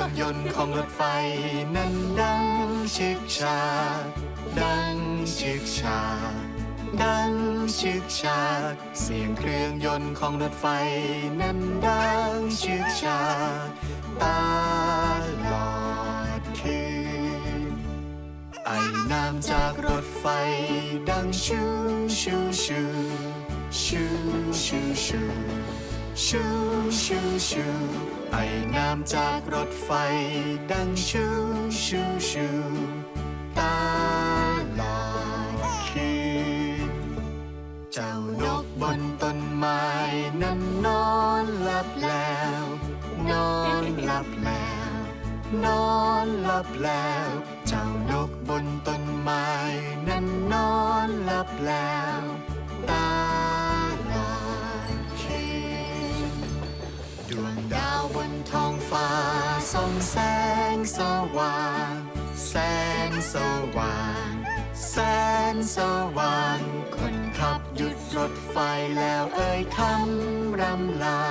องยนต์ของรถไฟนั้นดังชึกชา ดังชึกชา ดังชึกชา เสียงเครื่องยนต์ของรถไฟนั้นดังชึกชาตลอดคืนไอน้ำจากรถไฟดังชูชูชูชูชูชู ชูชูชูไอน้ำจากรถไฟ ดังชูชูชูตาลอดคืนเจ้านกบนต้นไม้นั้นนอนหลับแล้ว นอนหลับแล้ว นอนหลับแล้ว เจ้านกบนต้นไม้นั้นนอนหลับแล้วตล ดาวบนท้องฟ้าส่องแสงสว่าง แสงสว่าง แสงสว่าง คนขับหยุดรถไฟแล้วเอ่ยคำรำลา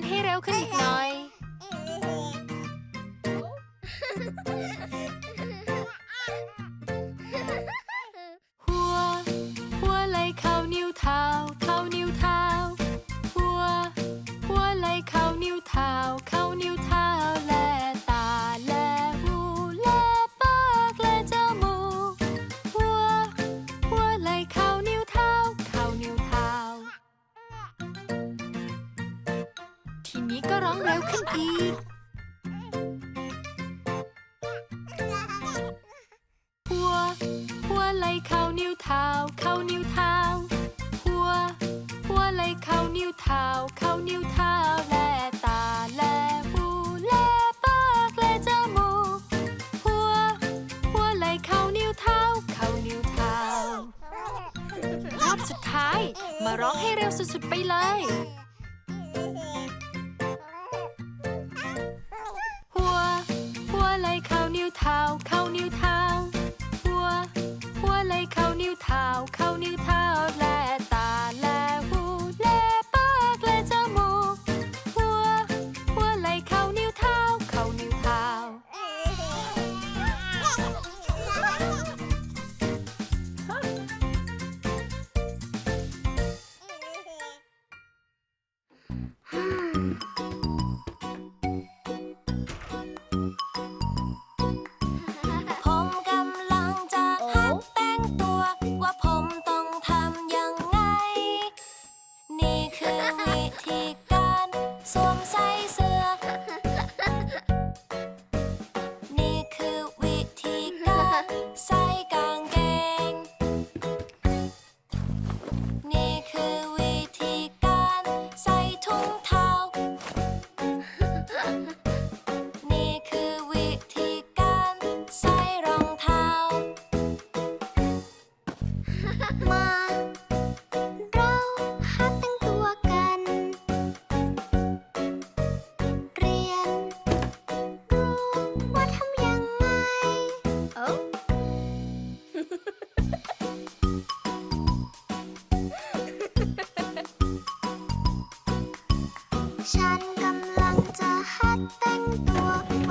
นให้เร็วขึ้นอีกหน่อย ทีนี้ก็ร้องเร็วขึ้นอีก หัว หัวไหลเข้านิ้วเท้า เข้านิ้วเท้า หัว หัวไหลเข้านิ้วเท้า เข้านิ้วเท้าแลตาแลหูแลปากแลจมูก หัว หัวไหลเข้านิ้วเท้า เข้านิ้วเท้ารอบสุดท้าย มาร้องให้เร็วสุดๆไปเลย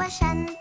山。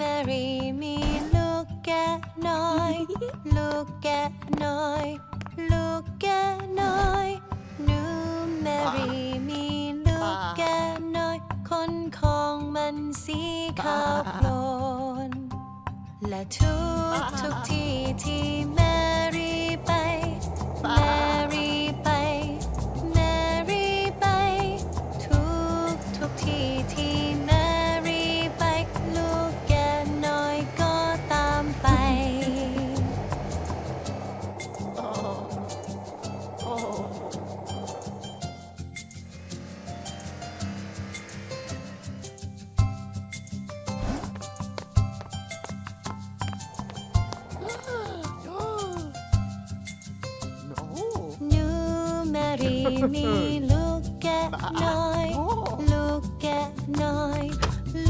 marry me look at noi look at noi look at noi no marry me look at noi คนของมันสีขาวโพลนและทุกทุกที่ที่แม่ me, look at night, look at night,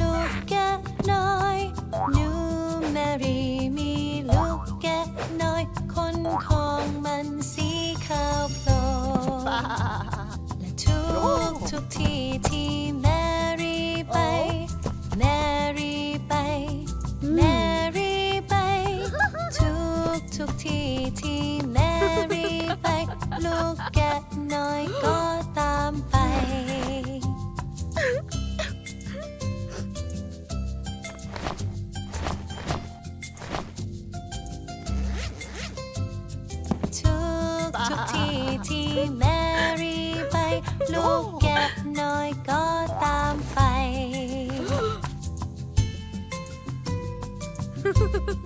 look at night. Do marry me, look at night. คนของมันสีขาวโพลนและทุกทุกๆที่ที่แ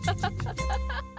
Ha ha ha ha ha!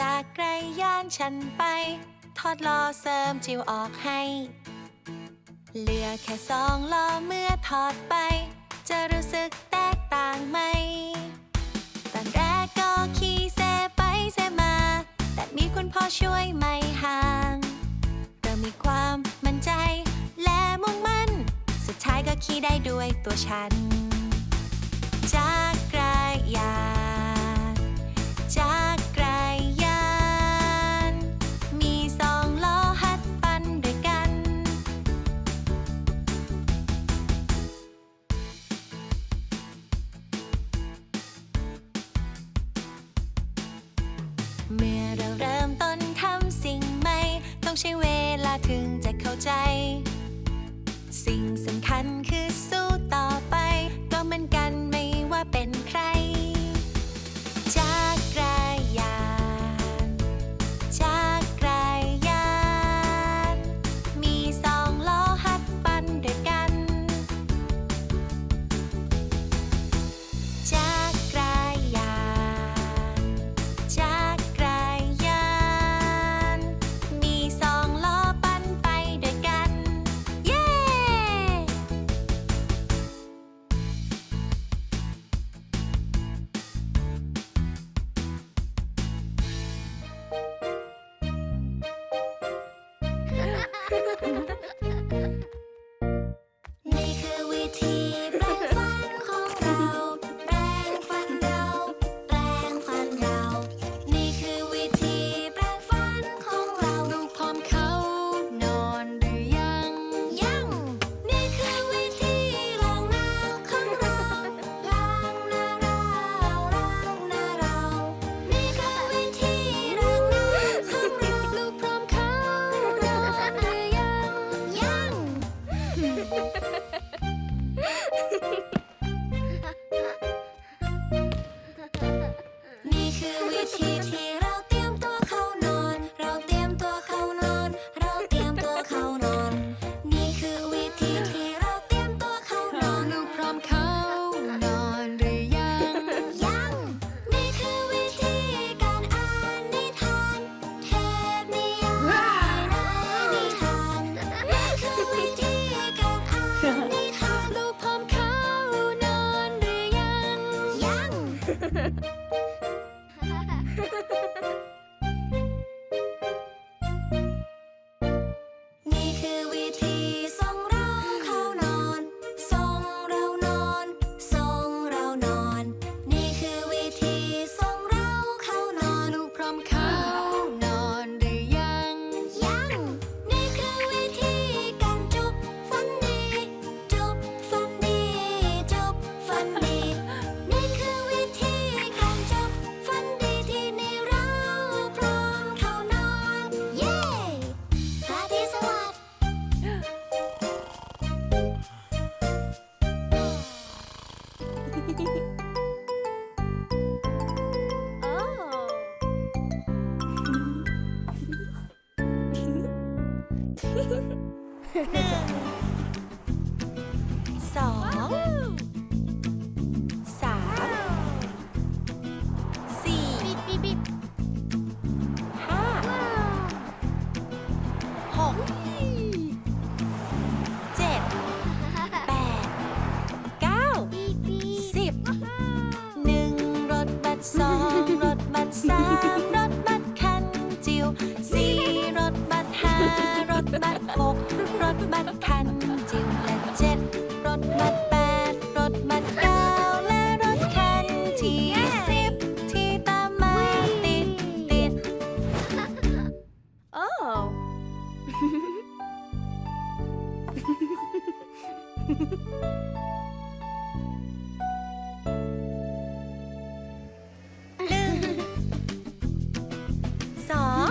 จากไกรยานฉันไป ทอดล้อเสริมจิวออกให้ เหลือแค่สองล้อเมื่อถอดไป จะรู้สึกแตกต่างไหม ตอนแรกก็ขี่เซไปเซมา แต่มีคุณพ่อช่วยไม่ห่างเรามีความมั่นใจและมุ่งมั่น สุดท้ายก็ขี่ได้ด้วยตัวฉัน จากไกรยาน สิ่งสำคัญคือสู้ สอง